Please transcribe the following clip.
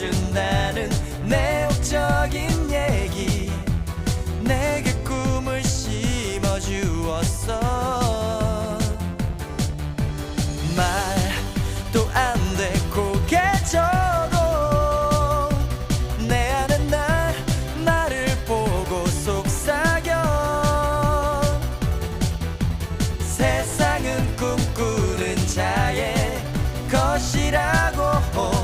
해준다는 내욕적인 얘기. 내게 꿈을 심어주었어. 말도 안 되고 개쳐도 내 안에 날 나를 보고 속삭여. 세상은 꿈꾸는 자의 것이라고.